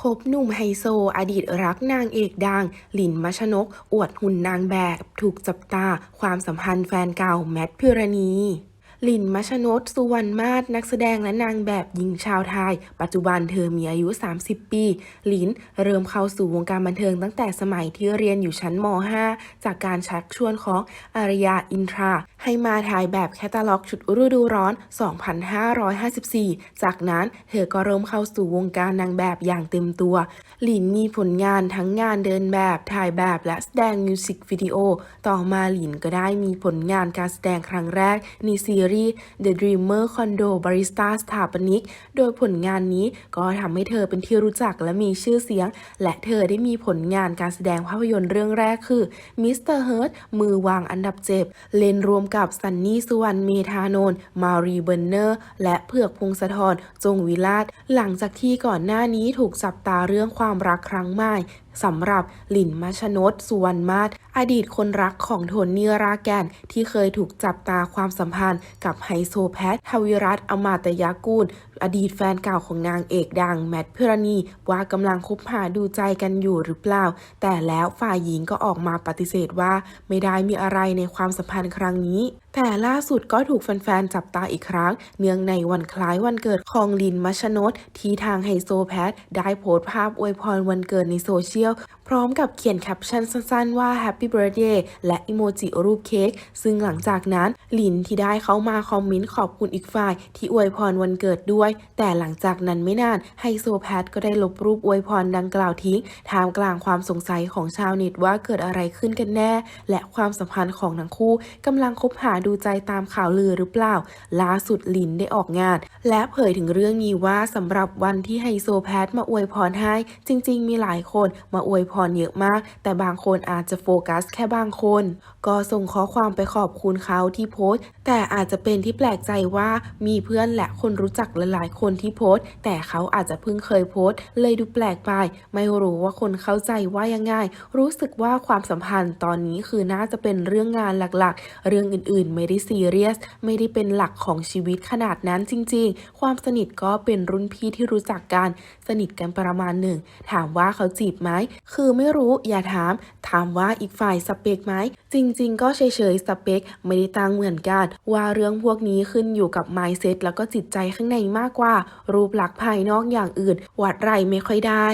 คบหนุ่มไฮโซ อดีตรักนางเอกดัง หลินมัชนก อวดหุ่นนางแบบ ถูกจับตา ความสัมพันธ์แฟนเก่าแมทพิรณี หลินมัชนกสุวรรณมาศนักแสดงและนางแบบหญิงชาวไทย ปัจจุบันเธอมีอายุ 30 ปี หลินเริ่มเข้าสู่วงการบันเทิงตั้งแต่สมัยที่เรียนอยู่ชั้นม .5 จากการชักชวนของอารยาอินทรา ให้มาถ่ายแบบแคตตาล็อกชุดฤดูร้อน 2554 จากนั้นเธอก็เริ่มเข้าสู่วงการนางแบบอย่างเต็มตัว หลินมีผลงานทั้งงานเดินแบบถ่ายแบบและแสดงมิวสิกวิดีโอ ต่อมาหลินก็ได้มีผลงานการแสดงครั้งแรกในซีรีส์ The Dreamer Condo Barista สถาปนิก โดยผลงานนี้ก็ทำให้เธอเป็นที่รู้จักและมีชื่อเสียง และเธอได้มีผลงานการแสดงภาพยนตร์เรื่องแรกคือ Mr. Hurt มือวางอันดับเจ็บ เล่นรวมกับซันนี่สุวรรณเมธานนท์มารีเบอร์เนอร์ และเผือกพงศธรจงวิราชหลังจากที่ก่อนหน้านี้ถูกจับตาเรื่องความรักครั้งใหม่ สำหรับหลินมัชนดสุวรรณมาศอดีตคนรักของโทนี่ราแกน ที่เคยถูกจับตาความสัมพันธ์กับไฮโซแพททวิรัตอมาตยากูล อดีตแฟนเก่าของนางเอกดังแมทพิรณีว่ากำลังคบหาดูใจกันอยู่หรือเปล่า แต่แล้วฝ่ายหญิงก็ออกมาปฏิเสธว่าไม่ได้มีอะไรในความสัมพันธ์ครั้งนี้ แต่ล่าสุดก็ถูกแฟนๆ จับตาอีกครั้ง เนื่องในวันคล้ายวันเกิดของลินมัชนดที่ทางไฮโซแพทได้โพสต์ภาพอวยพรวันเกิดในโซเชียล ร้อมกับเขียนแคปชั่นสั้นๆว่า Happy Birthday และอิโมจิรูปเค้กซึ่งหลังจากนั้นลินที่ได้เข้ามาคอมเมนต์ขอบคุณอีกฝ่าย ที่อวยพรวันเกิดด้วย แต่หลังจากนั้นไม่นานไฮโซแพทก็ได้ลบรูปอวยพรดังกล่าวทิ้งท่ามกลางความสงสัยของชาวเน็ตว่าเกิดอะไรขึ้นกันแน่ และความสัมพันธ์ของทั้งคู่กำลังคบหาดูใจตามข่าวลือหรือเปล่าล่าสุดลินได้ออกงาน และเผยถึงเรื่องนี้ว่าสำหรับวันที่ไฮโซแพทมาอวยพรให้จริง ๆ มีหลายคนมาอวยพรเยอะมาก แต่บางคนอาจจะโฟกัสแค่บางคน ก็ส่งข้อความไปขอบคุณเขาที่โพสต์ แต่อาจจะเป็นที่แปลกใจว่ามีเพื่อนและคนรู้จักหลายๆคนที่โพสต์ แต่เขาอาจจะเพิ่งเคยโพสต์ เลยดูแปลกไป ไม่รู้ว่าคนเข้าใจว่ายังไง รู้สึกว่าความสัมพันธ์ตอนนี้คือน่าจะเป็นเรื่องงานหลักๆ เรื่องอื่นๆ ไม่ได้ซีเรียส ไม่ได้เป็นหลักของชีวิตขนาดนั้นจริง ๆ ความสนิทก็เป็นรุ่นพี่ที่รู้จักกัน สนิทกันประมาณหนึ่ง ถามว่าเขาจีบไหมคือไม่รู้อย่าถาม ถามว่าอีกฝ่ายสเปกไหม จริง ๆ ก็เฉยๆสเปกไม่ได้ตั้งเหมือนกัน ว่าเรื่องพวกนี้ขึ้นอยู่กับ mindset แล้วก็จิตใจข้างในมากกว่า รูปลักษณ์ภายนอกอย่างอื่น วัดไรไม่ค่อยได้